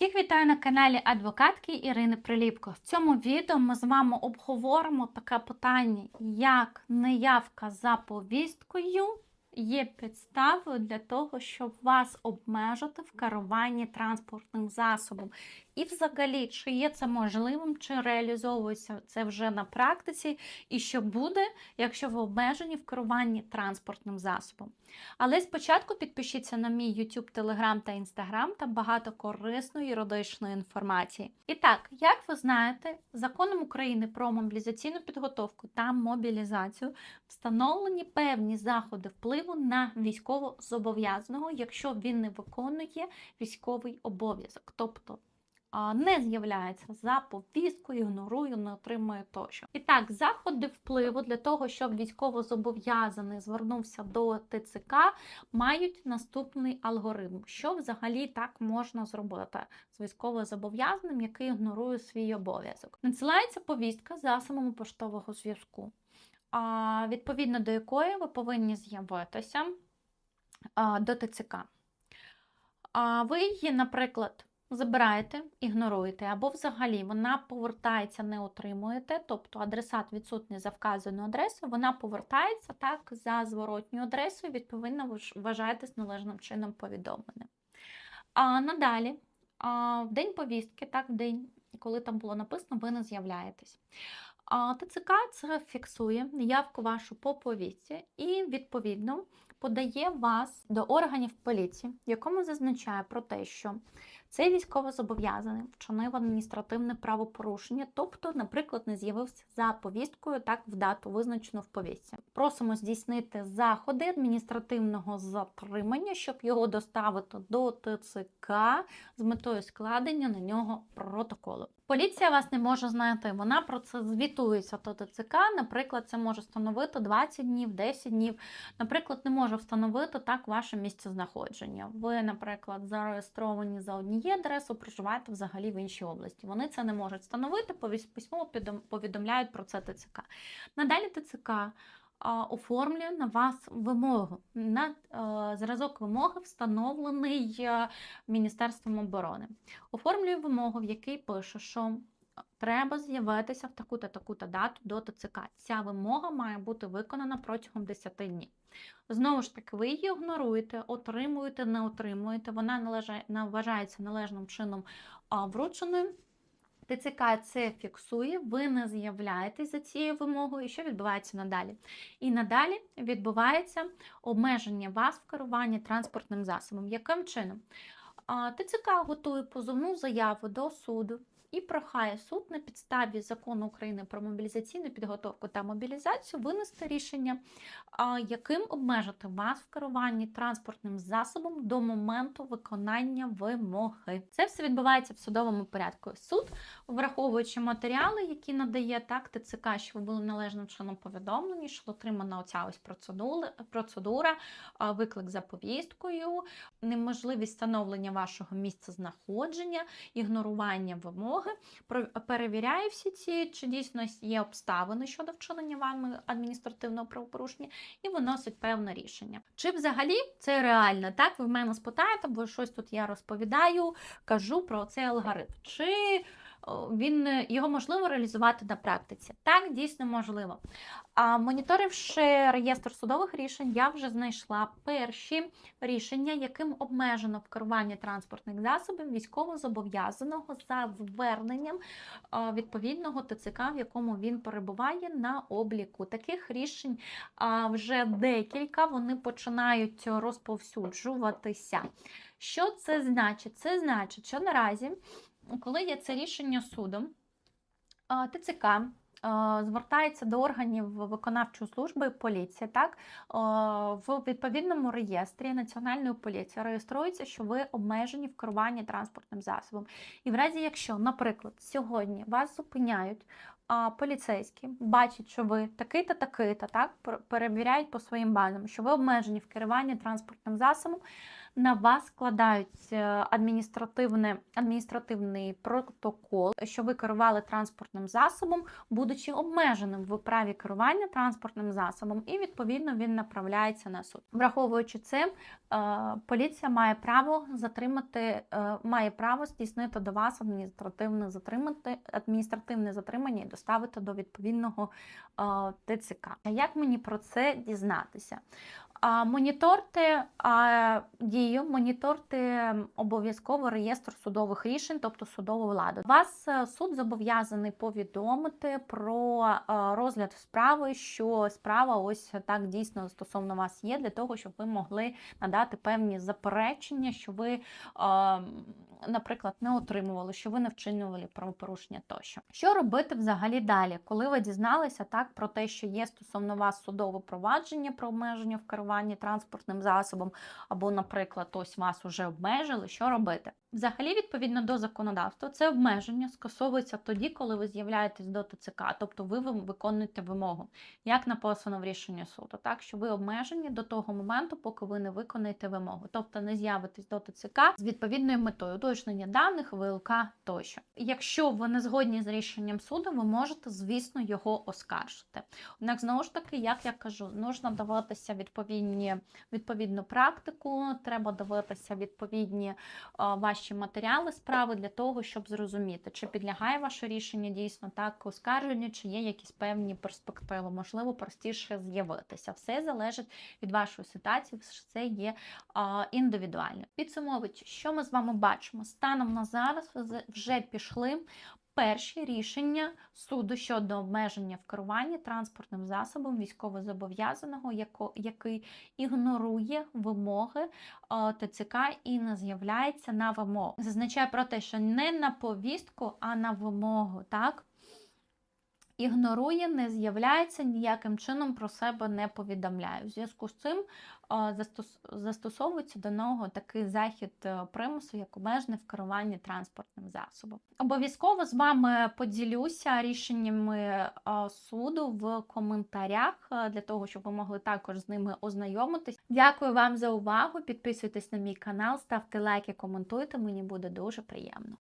Всіх вітаю на каналі адвокатки Ірини Приліпко. В цьому відео ми з вами обговоримо таке питання, як неявка за повісткою є підставою для того, щоб вас обмежити в керуванні транспортним засобом. І взагалі, чи є це можливим, чи реалізовується це вже на практиці, і що буде, якщо ви обмежені в керуванні транспортним засобом. Але спочатку підпишіться на мій YouTube, Telegram та Instagram, там багато корисної юридичної інформації. І так, як ви знаєте, законом України про мобілізаційну підготовку та мобілізацію встановлені певні заходи впливу на військовозобов'язаного, якщо він не виконує військовий обов'язок. Тобто не з'являється за повісткою, ігнорує, не отримує тощо. І так, заходи впливу для того, щоб військовозобов'язаний звернувся до ТЦК, мають наступний алгоритм, що взагалі так можна зробити з військовозобов'язаним, який ігнорує свій обов'язок. Надсилається повістка засобами поштового зв'язку, відповідно до якої ви повинні з'явитися до ТЦК. Ви її, наприклад, забираєте, ігноруєте, або взагалі вона повертається, не отримуєте, тобто адресат відсутній за вказану адресу, вона повертається так за зворотню адресою, відповідно, ви вважаєтесь належним чином повідомленим. А надалі, в день повістки, так, в день, коли там було написано, ви не з'являєтесь. ТЦК це фіксує явку вашу по повістці і, відповідно, подає вас до органів поліції, в якому зазначає про те, що цей військовозобов'язаний вчинив адміністративне правопорушення, тобто, наприклад, не з'явився за повісткою так в дату, визначену в повістці. Просимо здійснити заходи адміністративного затримання, щоб його доставити до ТЦК з метою складення на нього протоколу. Поліція вас не може знайти. Вона про це звітується до ТЦК. Наприклад, це може встановити 20 днів, 10 днів. Наприклад, не може встановити так ваше місце знаходження. Ви, наприклад, зареєстровані за однією адресою, проживаєте взагалі в іншій області. Вони це не можуть встановити, письмово повідомляють про це ТЦК. Надалі ТЦК оформлює на вас вимогу. На е, зразок вимоги встановлений е, Міністерством оборони. Оформлює вимогу, в якій пише, що треба з'явитися в таку-то дату до ТЦК. Ця вимога має бути виконана протягом 10 днів. Знову ж таки, ви її ігноруєте, отримуєте, не отримуєте. Вона належає, вважається належним чином врученою. ТЦК це фіксує, ви не з'являєтесь за цією вимогою, і що відбувається надалі? І надалі відбувається обмеження вас в керуванні транспортним засобом. Яким чином? ТЦК готує позовну заяву до суду і прохає суд на підставі закону України про мобілізаційну підготовку та мобілізацію винести рішення, яким обмежити вас в керуванні транспортним засобом до моменту виконання вимоги. Це все відбувається в судовому порядку. Суд, враховуючи матеріали, які надає так ТЦК, що ви були належним чином повідомлені, що отримана оця ось процедура, виклик за повісткою, неможливість встановлення вашого місця знаходження, ігнорування вимоги, перевіряє всі ці, чи дійсно є обставини щодо вчинення вами адміністративного правопорушення, і виносить певне рішення. Чи взагалі це реально? Так, ви в мене спитаєте, бо щось тут я розповідаю, кажу про цей алгоритм. Чи він е, його можливо реалізувати на практиці? Так, дійсно можливо. А моніторивши реєстр судових рішень, я вже знайшла перші рішення, яким обмежено в керуванні транспортних засобів військовозобов'язаного за зверненням відповідного ТЦК, в якому він перебуває на обліку. Таких рішень вже декілька, вони починають розповсюджуватися. Що це значить? Це значить, що наразі, коли є це рішення суду, а, ТЦК звертається до органів виконавчої служби поліції, так в відповідному реєстрі Національної поліції реєструється, що ви обмежені в керуванні транспортним засобом. І в разі, якщо, наприклад, сьогодні вас зупиняють а, поліцейські бачать, що ви такий-то, такий-то, так, пер- перевіряють по своїм базам, що ви обмежені в керуванні транспортним засобом, на вас складають е, адміністративне, адміністративний протокол, що ви керували транспортним засобом, будучи обмеженим в праві керування транспортним засобом, і відповідно він направляється на суд. Враховуючи це, е, поліція має право затримати, е, має право здійснити до вас адміністративне затримати адміністративне затримання і доставити до відповідного ТЦК. Як мені про це дізнатися? А, моніторте а, дію, моніторте обов'язково реєстр судових рішень, тобто судову владу. Вас е, суд зобов'язаний повідомити про е, розгляд справи, що справа ось так дійсно стосовно вас є, для того, щоб ви могли надати певні заперечення, що ви, е, наприклад, не отримували, що ви не вчинювали правопорушення тощо. Що робити взагалі далі, коли ви дізналися так про те, що є стосовно вас судове провадження про обмеження в керуванні транспортним засобом, або, наприклад, ось вас уже обмежили, що робити? Взагалі, відповідно до законодавства, це обмеження скасовується тоді, коли ви з'являєтесь до ТЦК, тобто ви виконуєте вимогу, як написано в рішенні суду, так що ви обмежені до того моменту, поки ви не виконаєте вимогу, тобто не з'явитесь до ТЦК з відповідною метою уточнення даних, ВЛК тощо. Якщо ви не згодні з рішенням суду, ви можете, звісно, його оскаржити. Однак, знову ж таки, як я кажу, нужно дивитися відповідні відповідну практику, треба дивитися відповідні е, ваші матеріали справи для того, щоб зрозуміти, чи підлягає ваше рішення дійсно так оскарженню, чи є якісь певні перспективи, можливо, простіше з'явитися. Все залежить від вашої ситуації, це є індивідуально. Підсумовуючи, що ми з вами бачимо? Станом на зараз вже пішли. Перші рішення суду щодо обмеження в керуванні транспортним засобом військовозобов'язаного, який ігнорує вимоги е, ТЦК і не з'являється на вимогу. Зазначає про те, що не на повістку, а на вимогу, так? Ігнорує, не з'являється, ніяким чином про себе не повідомляє. У зв'язку з цим застос- застосовується до нього такий захід е, примусу, як обмежене в керуванні транспортним засобом. Обов'язково з вами поділюся рішеннями суду в коментарях е, для того, щоб ви могли також з ними ознайомитись. Дякую вам за увагу. Підписуйтесь на мій канал, ставте лайки, коментуйте. Мені буде дуже приємно.